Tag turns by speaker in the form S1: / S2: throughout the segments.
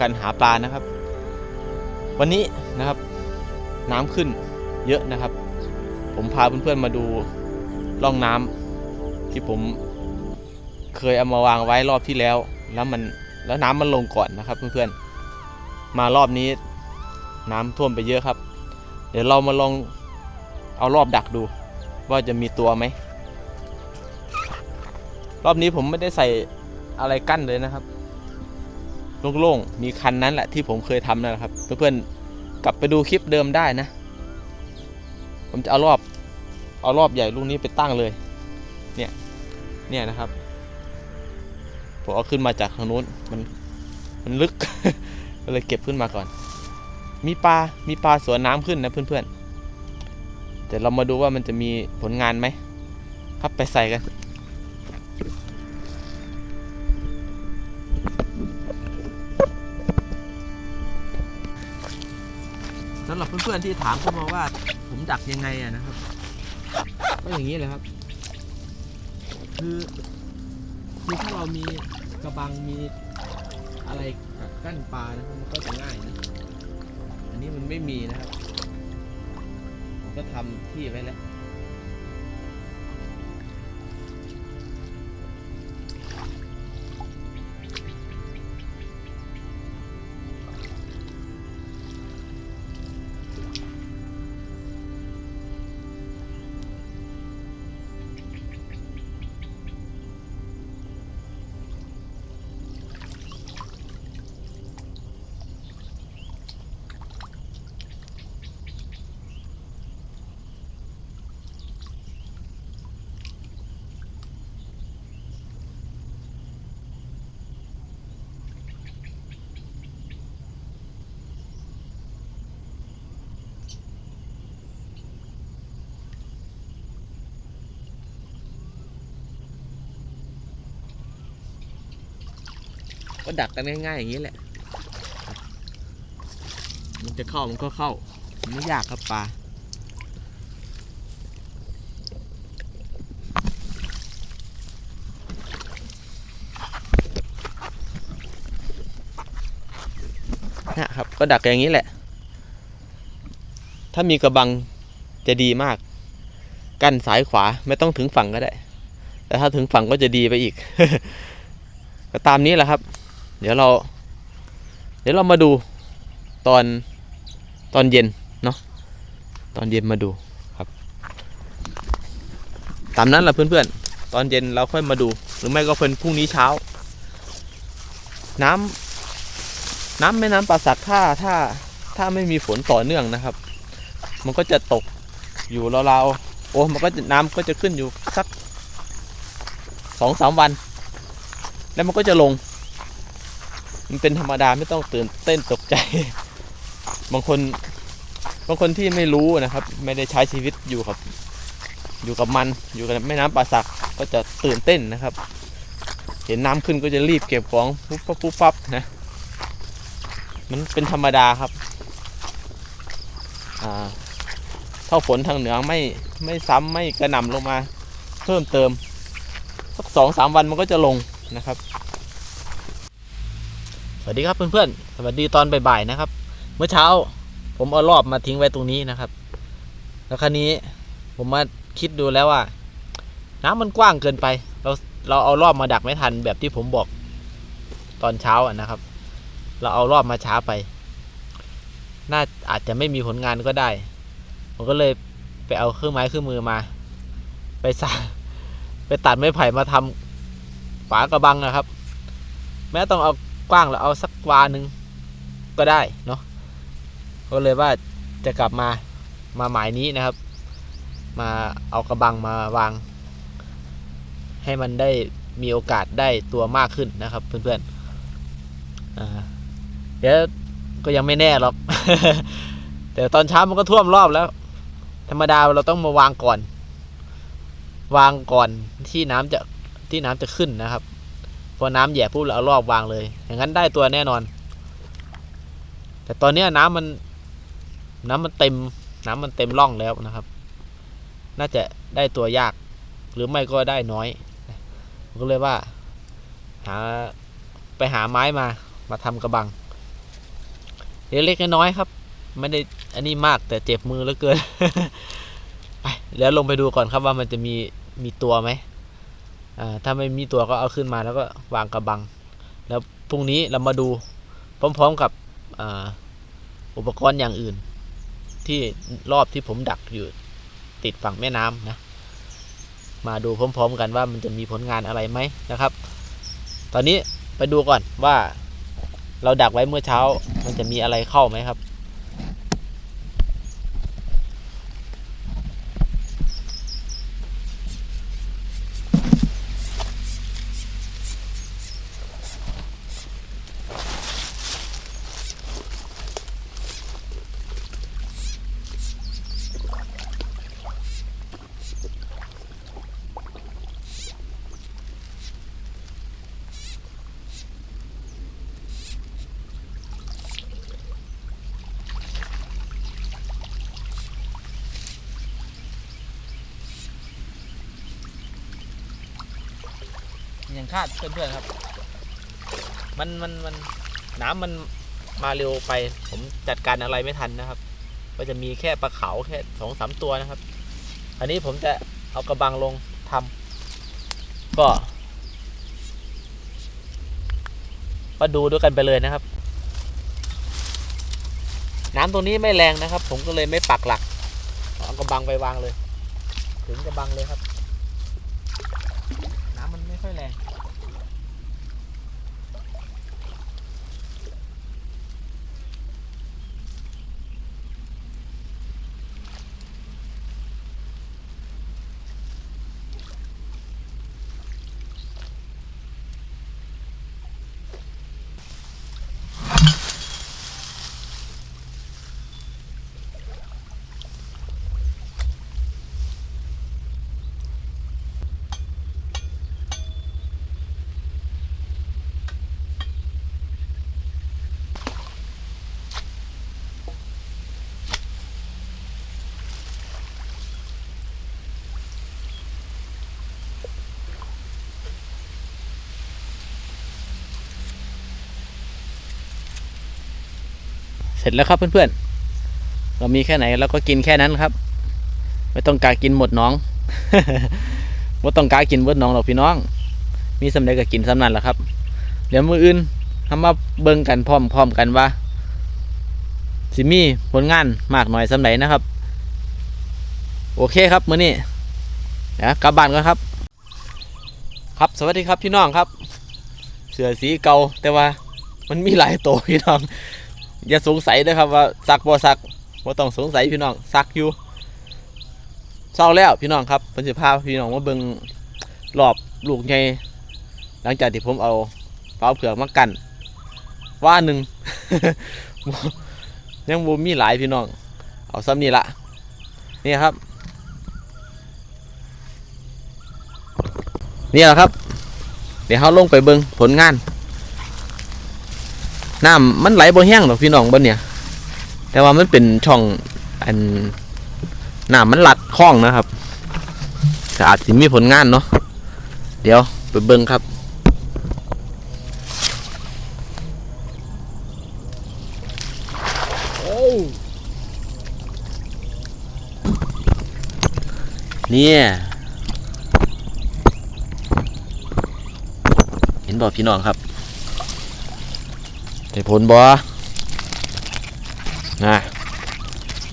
S1: การหาปลานะครับ วันนี้นะครับน้ำขึ้นเยอะนะครับ ผมพาเพื่อนๆมาดูร่องน้ำที่ผมเคยเอามาวางไว้รอบที่แล้ว แล้วมันแล้วน้ำมันลงก่อนนะครับเพื่อนๆมารอบนี้น้ำท่วมไปเยอะครับ เดี๋ยวเรามาลองเอารอบดักดู ว่าจะมีตัวไหมรอบนี้ผมไม่ได้ใส่อะไรกั้นเลยนะครับ โล่งๆ มีคันนั้นแหละที่ผมเคยทำนั่นแหละครับ เพื่อนๆ กลับไปดูคลิปเดิมได้นะ ผมจะเอารอบ เอารอบใหญ่ลูกนี้ไปตั้งเลย เนี่ย เนี่ยนะครับ ผมเอาขึ้นมาจากทางนู้น มัน มันลึกก็เลยเก็บขึ้นมาก่อน มีปลา มีปลาสวนน้ำขึ้นนะเพื่อนๆ แต่เรามาดูว่ามันจะมีผลงานไหม ครับไปใส่กัน สำหรับเพื่อนๆที่ถามเข้ามาว่า ผมดักยังไงอะนะครับ ก็อย่างนี้เลยครับ คือคือถ้าเรามีกระบังมีอะไรกั้นปลานะครับมันก็จะง่ายนะอันนี้มันไม่มีนะครับ ผมก็ทำที่ไว้แล้ว ก็ดักกันง่ายๆอย่างนี้แหละ มันจะเข้ามันก็เข้า ไม่ยากครับปลานะครับ ก็ดักอย่างนี้แหละ ถ้ามีกระบังจะดีมาก กั้นสายขวาไม่ต้องถึงฝั่งก็ได้ แต่ถ้าถึงฝั่งก็จะดีไปอีก ก็ตามนี้แหละครับ เดี๋ยวเรา เดี๋ยวเรามาดูตอนตอนเย็นเนาะตอนเย็นมาดูครับ ตามนั้นแหละเพื่อนๆ ตอนเย็นเราค่อยมาดู หรือไม่ก็เพิ่นพรุ่งนี้เช้า น้ำน้ำแม่น้ำป่าสักถ้าถ้าถ้าไม่มีฝนต่อเนื่องนะครับ มันก็จะตกอยู่ราวๆโอ้มันก็จะน้ำก็จะขึ้นอยู่สักสองสามวัน แล้วมันก็จะลง มันเป็นธรรมดาไม่ต้องตื่นเต้นตกใจ บางคนบางคนที่ไม่รู้นะครับ ไม่ได้ใช้ชีวิตอยู่กับ อยู่กับมันอยู่กับแม่น้ำป่าสักก็จะตื่นเต้นนะครับ เห็นน้ำขึ้นก็จะรีบเก็บของปุ๊บปั๊บปุ๊บปั๊บนะมันเป็นธรรมดาครับอ่าถ้าฝนทางเหนือไม่ไม่ซ้ำไม่กระหน่ำลงมา เพิ่มเติมสักสองสามวันมันก็จะลงนะครับ วัสดีครับเพื่อนๆ สวัสดีตอนบ่ายๆนะครับ เมื่อเช้า ผมเอารอบมาทิ้งไว้ตรงนี้นะครับ แล้วคราวนี้ผมมาคิดดูแล้วว่า น้ำมันกว้างเกินไป เราเราเอารอบมาดักไม่ทันแบบที่ผมบอกตอนเช้าอะนะครับ เราเอารอบมาช้าไป น่าอาจจะไม่มีผลงานก็ได้ ผมก็เลยไปเอาเครื่องไม้เครื่องมือมา ไปสาไปตัดไม้ไผ่มาทำฝากระบังนะครับ แม้ต้องเอา กว้างแล้วเอาสักวาหนึ่งก็ได้เนาะก็เลยว่าจะกลับมามาหมายนี้นะครับ มาเอากระบังมาวาง ให้มันได้มีโอกาสได้ตัวมากขึ้นนะครับ เพื่อนๆอ่าเดี๋ยวก็ยังไม่แน่หรอกแต่ตอนเช้ามันก็ท่วมรอบแล้ว ธรรมดาเราต้องมาวางก่อน วางก่อนที่น้ำจะที่น้ำจะขึ้นนะครับ พอน้ำแย่ปุ๊บเราเอารอบวางเลย อย่างนั้นได้ตัวแน่นอน แต่ตอนนี้น้ำมัน น้ำมันเต็ม น้ำมันเต็มร่องแล้วนะครับ น่าจะได้ตัวยาก หรือไม่ก็ได้น้อยก็เลยว่า หาไปหาไม้มา มาทำกระบัง เล็กๆน้อยๆครับ ไม่ได้อันนี้มากแต่เจ็บมือเหลือเกินไปแล้วลงไปดูก่อนครับว่ามันจะมีมีตัวไหม ถ้าไม่มีตัวก็เอาขึ้นมาแล้วก็วางกระบัง แล้วพรุ่งนี้เรามาดูพร้อมๆกับอ,อุปกรณ์อย่างอื่น ที่รอบที่ผมดักอยู่ติดฝั่งแม่น้ำนะ มาดูพร้อมๆกันว่ามันจะมีผลงานอะไรไหมนะครับ ตอนนี้ไปดูก่อนว่าเราดักไว้เมื่อเช้ามันจะมีอะไรเข้าไหมครับ อย่างคาดเพื่อนๆครับ มันมันมันน้ำมันมาเร็วไป ผมจัดการอะไรไม่ทันนะครับ ก็จะมีแค่ปลาเขาแค่สองสามตัวนะครับ อันนี้ผมจะเอากระบังลงทำก็มาดูด้วยกันไปเลยนะครับ น้ำตรงนี้ไม่แรงนะครับ ผมก็เลยไม่ปักหลักเอากระบังไปวางเลย ถึงกระบังเลยครับ น้ำมันไม่ค่อยแรง เสร็จแล้วครับเพื่อนๆ เรามีแค่ไหนเราก็กินแค่นั้นครับ ไม่ต้องการกินหมดน้องไม่ต้องการกินเบิดน้องหรอกพี่น้อง มีสำเร็จก็กินสำนันแหละครับ เดี๋ยวมืออื่นทำมาเบิ่งกันพร้อมๆกันว่าสิมีผลงานมากหน่อยสำไหนนะครับ โอเคครับมื้อนี้เดี๋ยวกลับบ้านกันครับ ครับสวัสดีครับพี่น้องครับ เสือสีเก่าแต่ว่ามันมีหลายตัวพี่น้อง อย่าสงสัยนะครับว่าซักบ่ซักบ่ต้องสงสัยพี่น้องซักอยู่เศร้าแล้วพี่น้องครับเพิ่นสิพาพี่น้องมาเบิ่งรอบลูกใหญ่หลังจากที่ผมเอาเปลาเผือกมากัน ว่าหนึ่งยังบ่มีหลายพี่น้อง เอาซ้ำนี่ละนี่ครับ นี่แหละครับ เดี๋ยวเขาลงไปเบิ่งผลงาน น้ำมันไหลบ่แห้งหรอกพี่น้องบนเนี่ย แต่ว่ามันเป็นช่องอันน้ำมันหลัดคลองนะครับก็อาจสิมีผลงานเนาะเดี๋ยวไปเบิ่งครับเนี่ยเห็นบ่พี่น้องครับ ได้ผลบ่นะ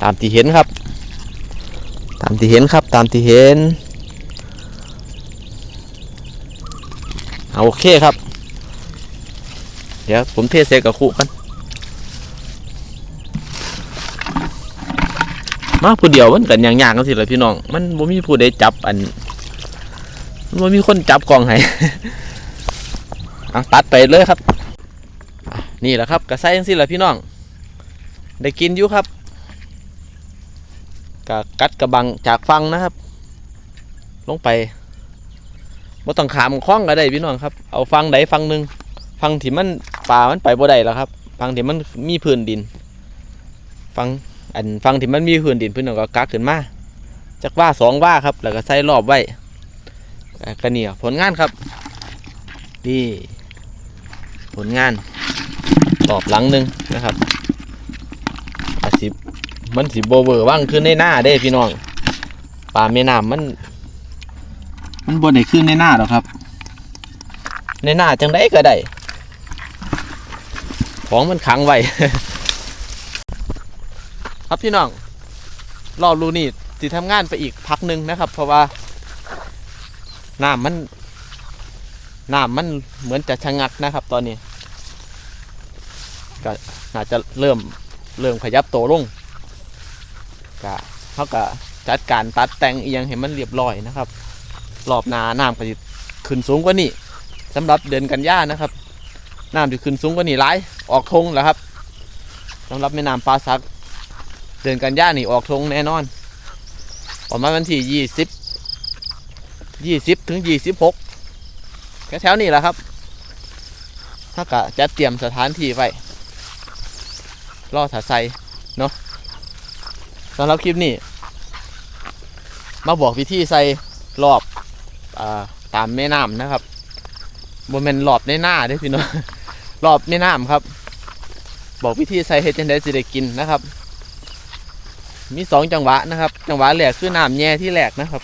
S1: ตามที่เห็นครับ ตามที่เห็นครับ ตามที่เห็นเอาโอเคครับ เดี๋ยวผมเทเสกับคู่กัน มาผู้เดียวมันกันอย่างๆกันสิเลยพี่น้อง มันบ่มีผู้ใดจับอัน มันบ่มีคนจับกล้องให้ ตัดไปเลยครับ นี่แหละครับกระไซยังสิแหละพี่น้อง ได้กินอยู่ครับกะกัดกระบังจากฟังนะครับ ลงไปบ่ต้องขามคล้องก็ได้พี่น้องครับ เอาฟังใดฟังหนึ่งฟังที่มันป่ามันไปบ่ได้แล้วครับ ฟังที่มันมีพื้นดิน ฟังอันฟังที่มันมีพื้นดินพี่น้องก็กักขึ้นมาจากว่าสองว่าครับ แล้วก็ใส่รอบไว้ก็เนี่ยผลงานครับดีผลงาน ตอบหลังหนึ่งนะครับอาสิมันสิโบเวอร์ว่างขึ้นในหน้าเด้พี่น้องปลาแม่น้ำมัน มันบนไหนขึ้นในหน้าหรอครับ ในหน้าจังได้ก็ได้ของมันขังไว้ครับพี่น้องรอรูนี่สิทำงานไปอีกพักหนึ่งนะครับ เพราะว่าน้ำมันน้ำมันเหมือนจะชะงักนะครับ ตอนนี้ ก็น่าจะเริ่มเริ่มขยับโตลงก็เขาก็จัดการตัดแต่งเอียงให้มันเรียบร้อยนะครับ รอบนาน้ำก็จะขึ้นสูงกว่านี้สำหรับเดือนกันยานะครับน้ำจะขึ้นสูงกว่านี้หลายออกทงแล้วครับสำหรับแม่น้ำปลาซัก เดือนกันยานี่ออกทงแน่นอนประมาวันที่ยี่สิบยี่สิบถึงยี่สิบหกแถวๆนี้แหละครับถ้าก็จะเตรียมสถานที่ไว้ รอถาใส่เนาะสำหรับคลิปนี้ มาบอกวิธีใส่รอบอตามแม่น้ำนะครับบนเป็นรอบในหน้าด้วยพี่น้องรอบแม่น้ำครับ บอกวิธีใส่เฮ็ดจังไดสิได้กินนะครับ มีสองจังหวะนะครับ จังหวะแรกคือน้ำแย่ที่แรกนะครับ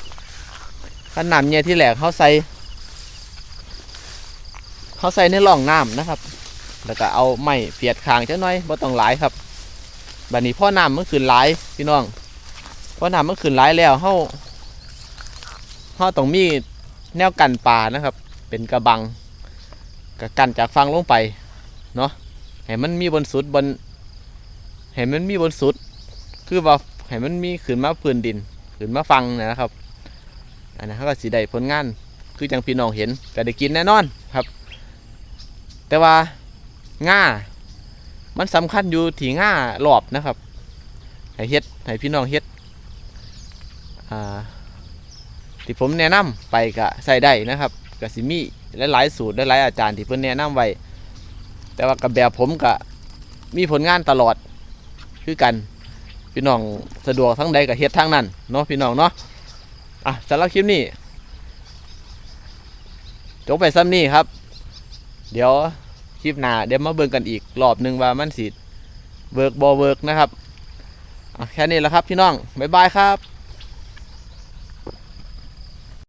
S1: ถ้าน้ำแย่ที่แรกเขาใส่เขาใส่ในร่องน้ำนะครับ แล้วก็เอาไม้เฟียดคางจังน้อยบ่ต้องหลายครับบัดนี้พ่อน้ำมันขึ้นหลายพี่น้องพ่อน้ำมันขึ้นหลายแล้วเขาเขาต้องมีแนวกันปลานะครับ เป็นกระบังกับกันจากฟังลงไปเนาะให้มันมีบนสุดบนให้มันมีบนสุด คือว่าให้มันมีขึ้นมาพื้นดินขึ้นมาฟังนยนะครับอันนั้นเขาก็สีได้ผลงาน คือจังพี่น้องเห็นก็ได้กินแน่นอนครับ แต่ว่า ง่า มันสำคัญอยู่ที่ง่ารอบนะครับให้เฮ็ดให้พี่น้องเฮ็ดอ่าที่ผมแนะนำไปก็ใส่ได้นะครับก็สิมีหลายๆสูตรหลายๆอาจารย์ที่เพิ่นแนะนำไว้แต่ว่ากับแบบผมก็มีผลงานตลอดคือกันพี่น้องสะดวกทั้งใดกับเฮ็ดทั้งนั้นเนาะพี่น้องเนาะอะสำหรับคลิปนี้จบไปซ้ำนี้ครับ เดี๋ยว ลิปหน้าเดี๋ยวมาเบิ่งกันอีกรอบหนึ่งว่ามันสิเวิร์กบอเวิร์กนะครับแค่นี้แหละครับพี่น้องบ๊ายบายครับ